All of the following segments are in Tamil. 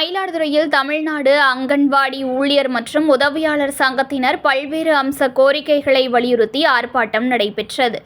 மயிலாடுதுறையில் தமிழ்நாடு அங்கன்வாடி ஊழியர் மற்றும் உதவியாளர் சங்கத்தினர் பல்வேறு அம்ச கோரிக்கைகளை வலியுறுத்தி ஆர்ப்பாட்டம் நடைபெற்றது.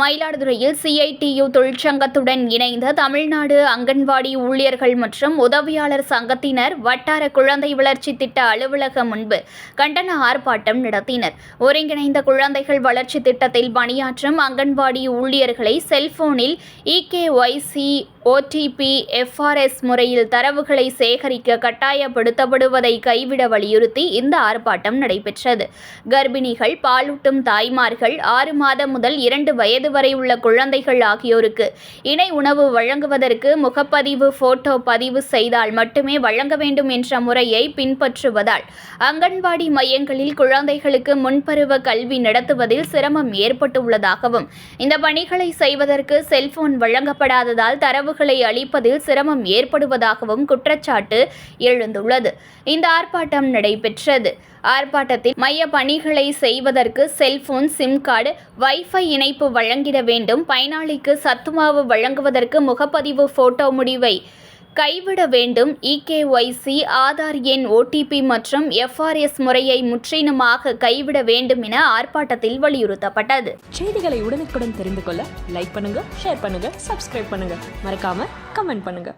மயிலாடுதுறையில் சிஐடியு தொழிற்சங்கத்துடன் இணைந்த தமிழ்நாடு அங்கன்வாடி ஊழியர்கள் மற்றும் உதவியாளர் சங்கத்தினர் வட்டார குழந்தை வளர்ச்சி திட்ட அலுவலகம் முன்பு கண்டன ஆர்ப்பாட்டம் நடத்தினர். ஒருங்கிணைந்த குழந்தைகள் வளர்ச்சி திட்டத்தில் பணியாற்றும் அங்கன்வாடி ஊழியர்களை செல்போனில் இகேஒய்சி ஓடிபி எஃப்ஆர்எஸ் முறையில் தரவுகளை சேகரிக்க கட்டாயப்படுத்தப்படுவதை கைவிட வலியுறுத்தி இந்த ஆர்ப்பாட்டம் நடைபெற்றது. கர்ப்பிணிகள் பாலூட்டும் தாய்மார்கள் ஆறு மாதம் முதல் இரண்டு வயது வரை உள்ள குழந்தைகள் ஆகியோருக்கு இணை உணவு வழங்குவதற்கு முகப்பதிவு போட்டோ பதிவு செய்தால் மட்டுமே வழங்க வேண்டும் என்ற முறையை பின்பற்றுவதால் அங்கன்வாடி மையங்களில் குழந்தைகளுக்கு முன்பருவ கல்வி நடத்துவதில் சிரமம் ஏற்பட்டுள்ளதாகவும் இந்த பணிகளை செய்வதற்கு செல்போன் வழங்கப்படாததால் தரவு தரவுகளை அளிப்பதில் சிரமம் ஏற்படுவதாகவும் குற்றச்சாட்டு எழுந்துள்ளது. இந்த ஆர்ப்பாட்டம் நடைபெற்றது. ஆர்ப்பாட்டத்தில் மைய பணிகளை செய்வதற்கு செல்போன் சிம் கார்டு வைஃபை இணைப்பு வழங்கிட வேண்டும். பயனாளிக்கு சத்துமாவு வழங்குவதற்கு முகப்பதிவு போட்டோ முடிவை கைவிட வேண்டும். இகேஒய்சி ஆதார் எண் ஓடிபி மற்றும் எஃப்ஆர்எஸ் முறையை முற்றிலுமாக கைவிட வேண்டும் என ஆர்ப்பாட்டத்தில் வலியுறுத்தப்பட்டது. செய்திகளை உடனுக்குடன் தெரிந்து கொள்ள லைக் பண்ணுங்க ஷேர் பண்ணுங்க சப்ஸ்கிரைப் பண்ணுங்க. மறக்காம கமெண்ட் பண்ணுங்க.